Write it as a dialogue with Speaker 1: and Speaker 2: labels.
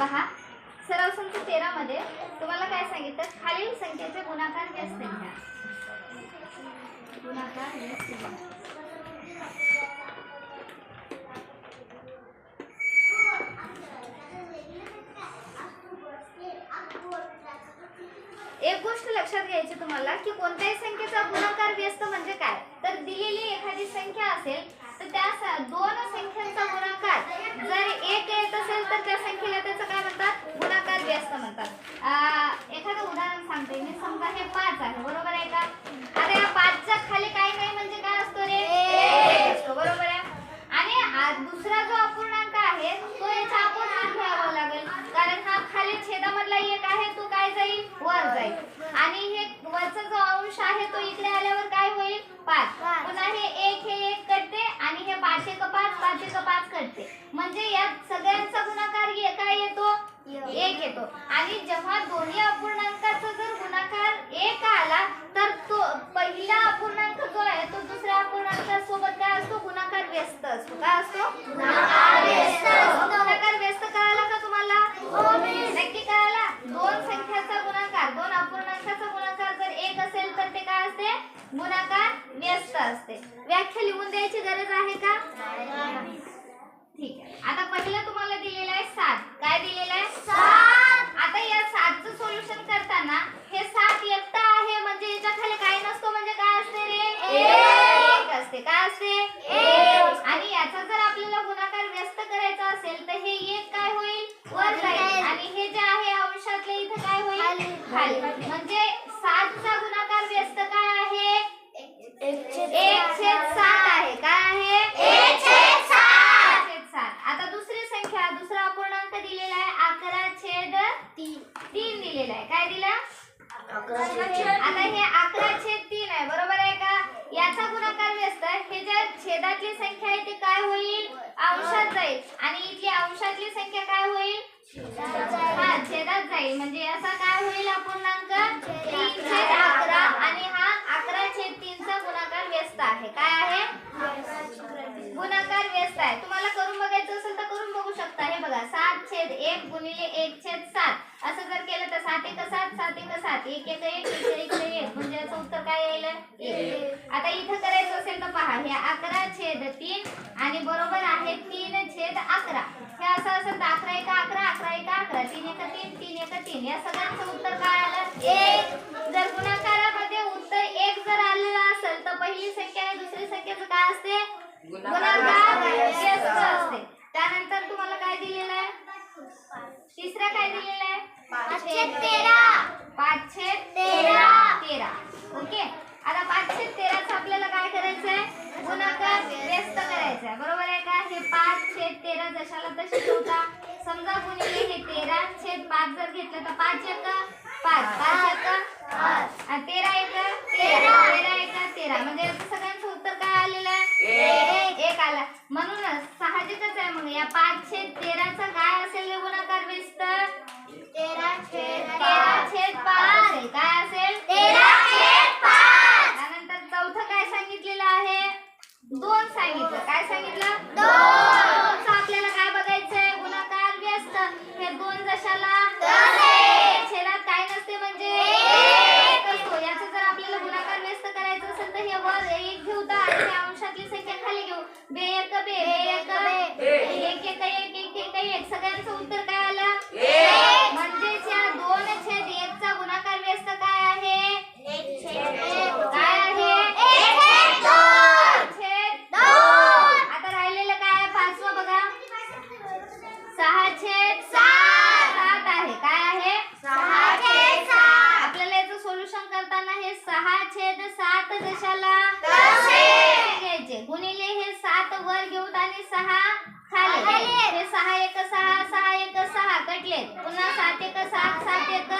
Speaker 1: पहा. सराव संख तेरा मध्ये तुम्हाला काय सांगितलं? खालील संख्येचे गुणाकार व्यस्त घ्या गुणाकार व्यस्त एक गोष्ट लक्षात घ्यायची तुम्हाला की कोणत्याही संख्येचा गुणाकार व्यस्त म्हणजे काय? तर दिलेली एखादी संख्या असेल तर त्या दोन संख्यांचा गुणाकार जर एक येत असेल तर त्या संख्येला त्याचं काय म्हणतात गुणाकार व्यस्त म्हणतात आ, एखादं उदाहरण सांगते मी समजा हे पाच आहे बरोबर आहे का? आता या पाचच्या खाली काही नाही म्हणजे काय असतो रे? असतो बरोबर आहे. आणि दुसरा जो अपूर्णांक आहे तो याचा अपूर्णांक घ्यावा लागेल. कारण हा खाली छेदामधला एक आहे तो काय जाईल? वर जाईल. आणि हे वरचा जो अंश आहे तो इकडे आल्यावर काय होईल? पाच. पुन्हा हे एक हे एक कटते आणि हे पाच एक पाच पाच एक पाच कटते म्हणजे या सगळ्यांचा गुणाकार ये- काय येतो? एक येतो. आणि जेव्हा दोन्ही अपूर्णांकाचा जर गुणाकार एक आला तर तो पहिला अपूर्णांक जो आहे तो दुसऱ्या अपूर्णांकासोबत काय असतो गुणाकार व्यस्त असतो. काय असतो? गुणाकार व्यस्त कळाला का तुम्हाला? नक्की कळाला? दोन संख्याचा गुणाकार दोन अपूर्णांकाचा गुणाकार जर एक असेल तर ते काय असते? गुणाकार व्यस्त असते. व्याख्या लिहून द्यायची गरज आहे का? ठीक आहे. आता पहिलं तुम्हाला दिलेलं आहे सात. काय दिलेलं आहे सात आता या सातचं सोल्युशन करताना हे सात एकटा आहे म्हणजे याच्या खाली काही नसतो म्हणजे काय असते रे एक असते काय असते आणि याचा जर आपल्याला गुणाकार व्यस्त करायचा असेल तर हे एक काय होईल वर जाईल आणि हे जे आहे अंशातले इथं काय होईल खाली म्हणजे सातचा गुणाकार व्यस्त काय आहे? एक छेद सात आहे. काय आहे? एक छेद सात. आता दुसरी संख्या दुसरा अपूर्णांक दिलेला आहे. अकरा छेद तीन. दिलेला आहे. काय दिला? आता हे अकरा छेद तीन आहे. बरोबर आहे का? याचा गुणाकार व्यस्त हे ज्या छेदातली संख्या आहे ती काय होईल? अंशात जाईल. आणि इथली अंशातली संख्या काय होईल? हा जाईल म्हणजे असा काय होईल अपूर्णांक तीन छेद अकरा. आणि हा अकरा छेद तीनचा गुणाकार व्यस्त आहे. काय आहे? गुणाकार व्यस्त आहे. तुम्हाला करून बघायचं असेल तर करून बघू शकता. हे बघा सात छेद एक गुणिले एक छेद सात. असं जर केलं तर सात एक सात सात एक सात. एक एक एक एक एक म्हणजे याचं उत्तर काय येईल. आता इथं करायचं असेल तर पहा हे अकरा छेद तीन आणि बरोबर आहे तीन छेद अकरा हे असं असेल तर अकरा एक अकरा अकरा एक अकरा तीन एक तीन तीन एक तीन या सगळ्यांचं उत्तर काय आलं एक जर गुणाकारामध्ये उत्तर एक जर आलेलं असेल तर पहिली संख्या आणि दुसरी संख्येचं काय असते? गुणाकार व्यस्त असते. त्यानंतर तुम्हाला काय दिलेलं आहे? तिसरा काय दिलेलं आहे? पाचशे तेरा. तेरा. ओके. आता पाचशे तेराचं आपल्याला काय करायचं आहे गुणाकार व्यस्त करायचा आहे बरोबर आहे का? हे पाच छेद तेरा जशाला तशी ठेवता. समजा गुणिले हे तेरा छेद पाच जर घेतलं तर पाच एक पाच. पाच एक आणि तेरा एक तेरा. तेरा. एक तेरा. म्हणजे याचं सगळ्यांचं उत्तर काय आलेलं? आहे एक आला. म्हणूनच साहजिकच आहे मग या पाच छेद तेराचा काय असेल हे गुणाकार व्यस्त तेरा छेद पाच. असेल काय असेल? त्यानंतर चौथं काय सांगितलेलं आहे? दोन सांगितलं. काय सांगितलं दोनचं आपल्याला काय बघायचंय गुणाकार व्यस्त हे दोन जशाला छेदात काय नसते म्हणजे एक असतो याचा जर आपल्याला गुणाकार व्यस्त करायचं असेल तर हे वर एक घेऊ तर आणि हे अंशातली संख्या खाली घेऊ बे एक बे बे एक एक एक एक एक एक एक सगळ्यांचं उत्तर काय आलं म्हणजेच या दोन छेद एकचा गुणाकार व्यस्त काय आहे काय आहे छेद आता राहिलेलं काय आहे पाचवं बघा सहा छेद सात. आहे. काय आहे? आपल्याला याचं सोल्युशन करताना हे सहा छेद सात जशाला घ्यायचे. गुणिले हे सात वर घेऊन आणि सहा खाली. हे सहा एक सहा सहा एक सहा. कटले पुन्हा सात एक सात सात एक